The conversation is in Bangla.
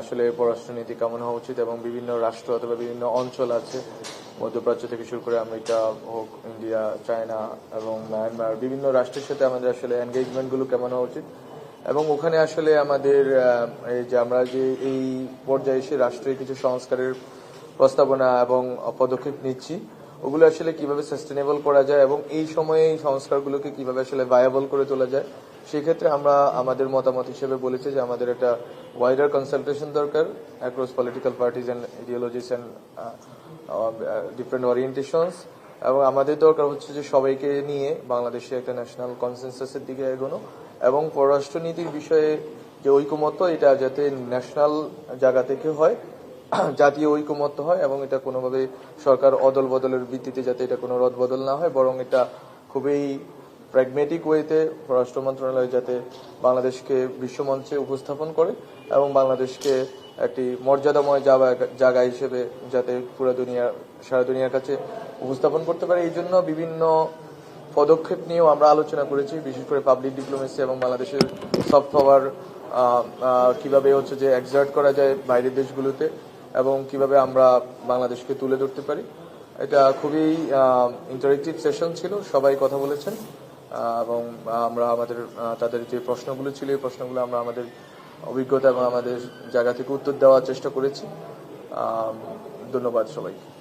আসলে পররাষ্ট্রনীতি কেমন হওয়া উচিত এবং বিভিন্ন রাষ্ট্র অথবা বিভিন্ন অঞ্চল আছে, মধ্যপ্রাচ্য থেকে শুরু করে আমেরিকা হোক, ইন্ডিয়া, চায়না এবং মায়ানমার, বিভিন্ন রাষ্ট্রের সাথে আমাদের আসলে এনগেজমেন্টগুলো কেমন হওয়া উচিত। এবং ওখানে আসলে আমাদের এই যে আমরা যে এই পর্যায়ে এসে রাষ্ট্রের কিছু সংস্কারের প্রস্তাবনা এবং পদক্ষেপ নিচ্ছি, ওগুলো আসলে কীভাবে সাস্টেনেবল করা যায় এবং এই সময়ে এই সংস্কারগুলোকে কীভাবে আসলে ভায়াবল করে তোলা যায় সেক্ষেত্রে আমরা আমাদের মতামত হিসেবে বলেছি যে আমাদের একটা ওয়াইডার কনসালটেশন দরকার across political parties and ideologies and different orientations এবং আমাদের দরকার হচ্ছে যে সবাইকে নিয়ে বাংলাদেশে একটা ন্যাশনাল কনসেনসাসের দিকে এগোনো এবং পররাষ্ট্রনীতির বিষয়ে যে ঐকমত্য, এটা যাতে ন্যাশনাল জায়গা থেকে হয়, জাতীয় ঐকমত্য হয় এবং এটা কোনোভাবে সরকার অদল বদলের ভিত্তিতে যাতে এটা কোনো রদ বদল না হয়, বরং এটা খুবই প্র্যাগমেটিক ওয়েতে পররাষ্ট্র মন্ত্রণালয় যাতে বাংলাদেশকে বিশ্বমঞ্চে উপস্থাপন করে এবং বাংলাদেশকে একটি মর্যাদাময় জায়গা- হিসেবে যাতে পুরো দুনিয়া, সারা দুনিয়ার কাছে উপস্থাপন করতে পারে, এই জন্য বিভিন্ন পদক্ষেপ নিয়েও আমরা আলোচনা করেছি, বিশেষ করে পাবলিক ডিপ্লোমেসি এবং বাংলাদেশের সফট পাওয়ার কীভাবে হচ্ছে যে এক্সার্ট করা যায় বাইরের দেশগুলোতে এবং কীভাবে আমরা বাংলাদেশকে তুলে ধরতে পারি। এটা খুবই ইন্টারেক্টিভ সেশন ছিল, সবাই কথা বলেছেন। এবং আমরা আমাদের তাদের যে প্রশ্নগুলো ছিল, এই প্রশ্নগুলো আমরা আমাদের অভিজ্ঞতা এবং আমাদের জায়গা থেকে উত্তর দেওয়ার চেষ্টা করেছি। ধন্যবাদ সবাইকে।